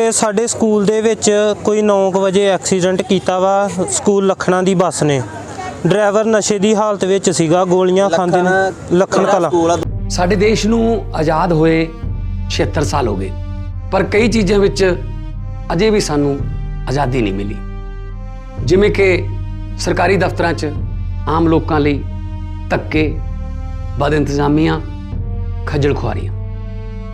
ਇਹ ਸਾਡੇ ਸਕੂਲ ਦੇ ਵਿੱਚ ਕੋਈ 9 ਵਜੇ ਐਕਸੀਡੈਂਟ ਕੀਤਾ ਵਾ ਸਕੂਲ ਲਖਣਾ ਦੀ ਬੱਸ ਨੇ। ਡਰਾਈਵਰ ਨਸ਼ੇ ਦੀ ਹਾਲਤ ਵਿੱਚ ਸੀਗਾ ਗੋਲੀਆਂ ਖਾਂਦੇ ਨੇ। ਲਖਣ ਕਲਾ। ਸਾਡੇ ਦੇਸ਼ ਨੂੰ ਆਜ਼ਾਦ ਹੋਏ 76 ਸਾਲ ਹੋ ਗਏ ਪਰ ਕਈ ਚੀਜ਼ਾਂ ਵਿੱਚ ਅਜੇ ਵੀ ਸਾਨੂੰ ਆਜ਼ਾਦੀ ਨਹੀਂ ਮਿਲੀ। ਜਿਵੇਂ ਕਿ ਸਰਕਾਰੀ ਦਫ਼ਤਰਾਂ 'ਚ ਆਮ ਲੋਕਾਂ ਲਈ ਧੱਕੇ ਬਦ ਇੰਤਜ਼ਾਮੀਆਂ ਖੱਜਲ ਖੁਆਰੀਆਂ।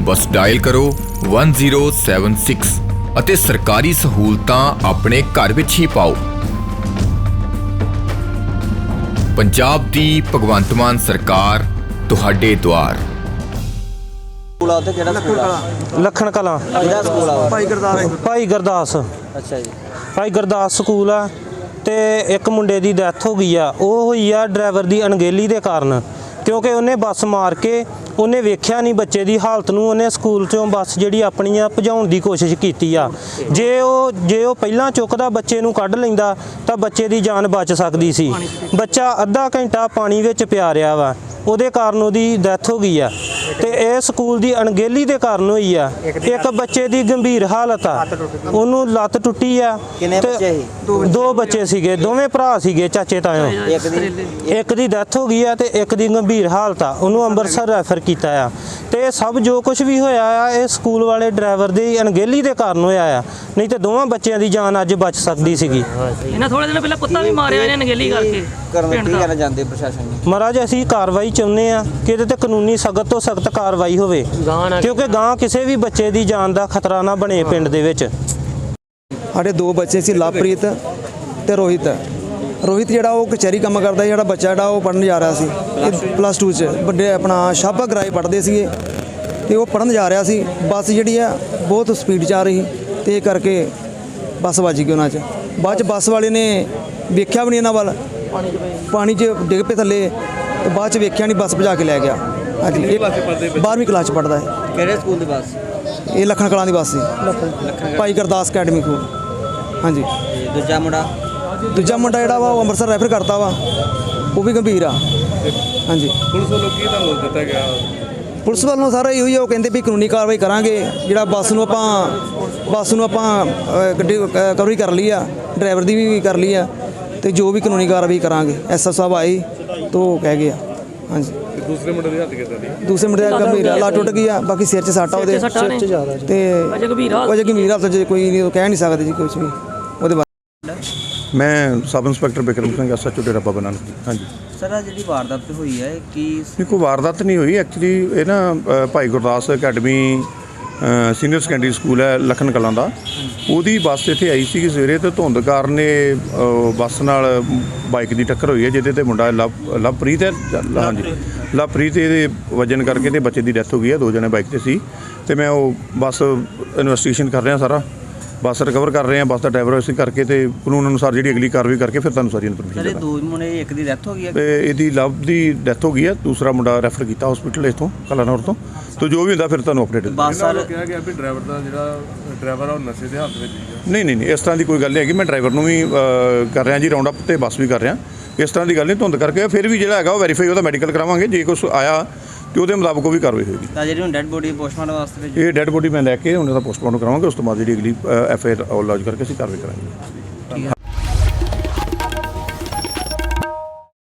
ਬਸ ਡਾਇਲ ਕਰੋ 1076 ਅਤੇ ਸਰਕਾਰੀ ਸਹੂਲਤਾਂ ਆਪਣੇ ਘਰ ਵਿੱਚ ਹੀ ਪਾਓ। ਪੰਜਾਬ ਦੀ ਭਗਵੰਤ ਮਾਨ ਸਰਕਾਰ ਤੁਹਾਡੇ ਦੁਆਰ। ਸਕੂਲ ਆ ਉੱਥੇ ਕਿਹੜਾ ਸਕੂਲ ਆ? ਲਖਣ ਕਲਾ। ਕਿਹੜਾ ਸਕੂਲ ਆ ਭਾਈ ਗੁਰਦਾਸ। ਅੱਛਾ ਜੀ। ਭਾਈ ਗੁਰਦਾਸ ਸਕੂਲ ਆ ਤੇ ਇੱਕ ਮੁੰਡੇ ਦੀ ਡੈਥ ਹੋ ਗਈ ਆ। ਉਹ ਹੋਈ ਆ ਡਰਾਈਵਰ ਦੀ ਅਣਗਹਿਲੀ ਦੇ ਕਾਰਨ। ਕਿਉਂਕਿ ਉਹਨੇ ਬੱਸ ਮਾਰ ਕੇ ਉਹਨੇ ਵੇਖਿਆ ਨਹੀਂ ਬੱਚੇ ਦੀ ਹਾਲਤ ਨੂੰ, ਉਹਨੇ ਸਕੂਲ ਚੋਂ ਬੱਸ ਜਿਹੜੀ ਆਪਣੀ ਆ ਭਜਾਉਣ ਦੀ ਕੋਸ਼ਿਸ਼ ਕੀਤੀ ਆ। ਜੇ ਉਹ ਜੇ ਉਹ ਪਹਿਲਾਂ ਚੁੱਕਦਾ ਬੱਚੇ ਨੂੰ ਕੱਢ ਲੈਂਦਾ ਤਾਂ ਬੱਚੇ ਦੀ ਜਾਨ ਬਚ ਸਕਦੀ ਸੀ। ਬੱਚਾ ਅੱਧਾ ਘੰਟਾ ਪਾਣੀ ਵਿੱਚ ਪਿਆ ਰਿਹਾ ਵਾ। ਉਹਦੇ ਕਾਰਨ ਉਹਦੀ ਡੈਥ ਹੋ ਗਈ ਆ। ਤੇ ਇਹ ਸਕੂਲ ਦੀ ਅਣਗਹਿਲੀ ਦੇ ਕਾਰਨ ਹੋਈ ਆ। ਇੱਕ ਬੱਚੇ ਦੀ ਗੰਭੀਰ ਹਾਲਤ ਆ। ਉਹਨੂੰ ਲੱਤ ਟੁੱਟੀ ਆ ਕਿੰਨੇ ਤੇ ਬੱਚੇ ਸੀ? ਦੋ ਬੱਚੇ। ਸੀਗੇ। ਦੋਵੇਂ ਭਰਾ ਸੀਗੇ ਚਾਚੇ ਤਾਇਓ। ਇੱਕ ਦੀ ਇੱਕ ਦੀ ਡੈਥ ਹੋ ਗਈ ਆ ਤੇ ਇੱਕ ਦੀ ਗੰਭੀਰ ਹਾਲਤ ਆ। ਉਹਨੂੰ ਅੰਮ੍ਰਿਤਸਰ ਰੈਫਰ ਕੀਤਾ ਆ। ਤੇ ਇਹ ਸਭ ਜੋ ਕੁਝ ਵੀ ਹੋਇਆ ਆ ਇਹ ਸਕੂਲ ਵਾਲੇ ਡਰਾਈਵਰ ਦੀ ਅਣਗਹਿਲੀ ਦੇ ਕਾਰਨ ਹੋਇਆ ਆ। ਨਹੀਂ ਤੇ ਦੋਵਾਂ ਬੱਚਿਆਂ ਦੀ ਜਾਨ ਅੱਜ ਬਚ ਸਕਦੀ ਸੀਗੀ। ਇਹਨਾਂ ਥੋੜੇ ਦਿਨ ਪਹਿਲਾਂ ਕੁੱਤਾ ਵੀ ਮਾਰਿਆ ਇਹਨੇ ਨਗੇਲੀ ਕਰਕੇ। ਕਰਨ ਪਿੰਡ ਕੀ ਕਰਨਾ ਜਾਂਦੇ ਪ੍ਰਸ਼ਾਸਨ ਨੂੰ ਮਹਾਰਾਜ ਅਸੀਂ ਕਾਰਵਾਈ ਚਾਹੁੰਦੇ ਆ ਕਿ ਇਹਦੇ ਤੇ ਕਾਨੂੰਨੀ ਸਖਤ ਤੋਂ ਸਖਤ ਕਾਰਵਾਈ ਹੋਵੇ। ਕਿਉਂਕਿ ਗਾਂ ਕਿਸੇ ਵੀ ਬੱਚੇ ਦੀ ਜਾਨ ਦਾ ਖਤਰਾ ਨਾ ਬਣੇ ਪਿੰਡ ਦੇ ਵਿੱਚ। ਸਾਡੇ ਦੋ ਬੱਚੇ ਸੀ ਲਵਪ੍ਰੀਤ ਤੇ ਰੋਹਿਤ। ਰੋਹਿਤ ਜਿਹੜਾ ਉਹ ਕਚਹਿਰੀ ਕੰਮ ਕਰਦਾ ਜਿਹੜਾ ਬੱਚਾ ਜਿਹੜਾ ਉਹ ਪੜਨ ਜਾ ਰਿਹਾ ਸੀ। ਪਲੱਸ 2 ਚ ਵੱਡੇ ਆਪਣਾ ਸ਼ਾਬਾ ਗਰਾਏ ਪੜਦੇ ਸੀਗੇ ਤੇ ਉਹ ਪੜਨ ਜਾ ਰਿਹਾ ਸੀ। ਬੱਸ ਜਿਹੜੀ ਆ ਬਹੁਤ ਸਪੀਡ 'ਚ ਆ ਰਹੀ। ਤੇ ਇਹ ਕਰਕੇ ਬੱਸ ਵੱਜ ਗਈ ਉਹਨਾਂ 'ਚ। ਬਾਅਦ 'ਚ ਬੱਸ ਵਾਲੇ ਨੇ ਵੇਖਿਆ ਵੀ ਨਹੀਂ ਇਹਨਾਂ ਵੱਲ। ਪਾਣੀ 'ਚ ਡਿੱਗ ਪਏ ਥੱਲੇ ਤੇ ਬਾਅਦ 'ਚ ਵੇਖਿਆ ਨਹੀਂ ਬੱਸ ਭਜਾ ਕੇ ਲੈ ਗਿਆ। ਹਾਂਜੀ ਇਹ 12ਵੀਂ ਕਲਾਸ 'ਚ ਪੜਦਾ ਹੈ ਕਿਹੜੇ ਸਕੂਲ ਦੀ ਬੱਸ? ਇਹ ਲਖਣ ਕਲਾਂ ਦੀ ਬੱਸ ਸੀ। ਭਾਈ ਗੁਰਦਾਸ ਅਕੈਡਮੀ ਕੋਲ। ਹਾਂਜੀ। ਦੂਜਾ ਮੁੰਡਾ? ਦੂਜਾ ਮੁੰਡਾ ਜਿਹੜਾ ਵਾ ਉਹ ਅੰਮ੍ਰਿਤਸਰ ਰੈਫਰ ਕਰਤਾ ਵਾ। ਉਹ ਵੀ ਗੰਭੀਰ ਆ। ਹਾਂਜੀ। ਪੁਲਿਸ ਵੱਲੋਂ ਕੀ ਤੁਹਾਨੂੰ ਦਿੱਤਾ ਗਿਆ? ਪੁਲਿਸ ਵੱਲੋਂ ਸਾਰਾ ਇਹੋ ਹੀ ਆ, ਉਹ ਕਹਿੰਦੇ ਵੀ ਕਾਨੂੰਨੀ ਕਾਰਵਾਈ ਕਰਾਂਗੇ ਜਿਹੜਾ ਬੱਸ ਨੂੰ ਆਪਾਂ ਬੱਸ ਨੂੰ ਆਪਾਂ ਅ, ਗੱਡੀ ਕਵਰੀ ਕਰ ਲਈ ਆ ਡਰਾਈਵਰ ਦੀ ਵੀ ਕਰ ਲਈ ਆ ਤੇ ਜੋ ਵੀ ਕਾਨੂੰਨੀ ਕਾਰਵਾਈ ਕਰਾਂਗੇ। ਐਸਐਸ ਸਾਹਿਬ ਆਏ ਤੋਂ ਉਹ ਕਹਿ ਗਏ ਆ। ਹਾਂਜੀ। ਤੇ ਦੂਸਰੇ ਮੁੰਡੇ ਦੀ ਹੱਥ ਕਿੱਦਾਂ ਦੀ? ਦੂਸਰੇ ਮੁੰਡੇ ਦਾ ਗੰਭੀਰ ਆ ਲੱਤ ਟੁੱਟ ਗਈ ਆ ਬਾਕੀ ਸਿਰ 'ਚ ਸੱਟ ਆ ਉਹਦੇ। ਸੱਟਾਂ ਨੇ। ਤੇ ਅਜੇ ਗੰਭੀਰ ਹਾਲਤ ਉਹ ਜੇ ਗੰਭੀਰ ਹਾਲਤ 'ਚ ਕੋਈ ਨਹੀਂ ਉਹ ਕਹਿ ਨਹੀਂ ਸਕਦੇ ਜੀ ਕੁਝ ਵੀ। ਮੈਂ sub inspector Bikram Singh SHO Dera Baba Nanak. ਹਾਂਜੀ। ਸਰ ਆ ਜਿਹੜੀ ਵਾਰਦਾਤ ਹੋਈ ਹੈ ਕੀ ਨਹੀਂ ਕੋਈ ਵਾਰਦਾਤ ਨਹੀਂ ਹੋਈ। ਐਕਚੁਅਲੀ ਇਹ ਨਾ ਅ, Bhai Gurdas academy senior secondary school ਹੈ ਲਖਨ ਕਲਾਂ ਦਾ। ਉਹਦੀ ਬੱਸ ਇੱਥੇ ਆਈ ਸੀ ਸਵੇਰੇ ਤੇ ਧੁੰਦ ਕਾਰਨ ਇਹ ਅ, ਬੱਸ ਨਾਲ ਬਾਈਕ ਦੀ ਟੱਕਰ ਹੋਈ ਹੈ ਜਿਹਦੇ ਤੇ ਮੁੰਡਾ ਲਵ ਲਵਪ੍ਰੀਤ ਹੈ। ਹਾਂਜੀ। ਲਵਪ੍ਰੀਤ ਇਹਦੇ ਵਜਨ ਕਰਕੇ ਤੇ ਬੱਚੇ ਦੀ ਡੈਥ ਹੋ ਗਈ ਹੈ। ਦੋ ਜਣੇ ਬਾਈਕ ਤੇ ਸੀ। ਤੇ ਮੈਂ ਉਹ ਬੱਸ ਇਨਵੈਸਟੀਗੇਸ਼ਨ ਕਰ ਰਿਹਾ ਸਾਰਾ। ਬੱਸ ਰਿਕਵਰ ਕਰ ਰਹੇ ਹਾਂ ਬੱਸ ਦਾ ਡਰਾਈਵਰ ਅਸੀਂ ਕਰਕੇ ਤੇ ਕਾਨੂੰਨ ਅਨੁਸਾਰ ਜਿਹੜੀ ਅਗਲੀ ਕਾਰਵਾਈ ਕਰਕੇ ਫਿਰ ਤੁਹਾਨੂੰ ਸਾਰੀ ਸਰ ਇਨਫੋਰਮੇਸ਼ਨ ਇਹ ਦੇਵਾਂਗੇ। ਦੋ ਮੁੰਡੇ ਇੱਕ ਦੀ ਡੈਥ ਹੋ ਗਈ ਹੈ? ਤੇ ਇਹਦੀ ਲਵ ਦੀ ਡੈਥ ਹੋ ਗਈ ਹੈ ਦੂਸਰਾ ਮੁੰਡਾ ਰੈਫਰ ਕੀਤਾ ਹਸਪੀਟਲ ਇਥੋਂ ਕਲਾਨੌਰ ਤੋਂ। ਤੇ ਜੋ ਵੀ ਹੁੰਦਾ ਫਿਰ ਤੁਹਾਨੂੰ ਅਪਡੇਟ ਬੱਸ ਸਰ ਕਿਹਾ ਗਿਆ ਵੀ ਡਰਾਈਵਰ ਦਾ ਜਿਹੜਾ ਡਰਾਈਵਰ ਆ ਉਹ ਨਸ਼ੇ ਦੇ ਹਾਲਤ ਵਿੱਚ ਹੀ ਆ। ਨਹੀਂ ਨਹੀਂ ਨਹੀਂ ਇਸ ਤਰ੍ਹਾਂ ਦੀ ਕੋਈ ਗੱਲ ਨਹੀਂ ਹੈਗੀ। ਮੈਂ ਡਰਾਈਵਰ ਨੂੰ ਵੀ ਕਰ ਰਿਹਾ ਜੀ ਰਾਉਂਡ ਅਪ ਤੇ ਬੱਸ ਵੀ ਕਰ ਰਿਹਾ। ਇਸ ਤਰ੍ਹਾਂ ਦੀ ਗੱਲ ਨਹੀਂ ਧੁੰਦ ਕਰਕੇ ਫਿਰ ਵੀ ਜਿਹੜਾ ਹੈਗਾ ਉਹ ਵੈਰੀਫਾਈ ਉਹਦਾ ਮੈਡੀਕਲ ਕਰਾਵਾਂਗੇ। ਜੇ ਕੁਝ ਆਇਆ ਤੇ ਉਹਦੇ ਮੁਤਾਬਕ ਉਹ ਵੀ ਕਾਰਵਾਈ ਹੋਏਗੀ। ਤਾਂ ਜਿਹੜੀ ਹੁਣ ਡੈਡ ਬੋਡੀ ਪੋਸਟਮਾਰਟਮ ਵਾਸਤੇ ਭੇਜੀ। ਇਹ ਡੈੱਡ ਬੋਡੀ ਮੈਂ ਲੈ ਕੇ ਉਹਨਾਂ ਦਾ ਪੋਸਟਮਾਰਟਮ ਕਰਾਵਾਂਗੇ ਉਸ ਤੋਂ ਬਾਅਦ ਜਿਹੜੀ ਅਗਲੀ ਐਫ ਆਈ ਆਰ ਲੌਜ ਕਰਕੇ ਅਸੀਂ ਕਾਰਵਾਈ ਕਰਾਂਗੇ।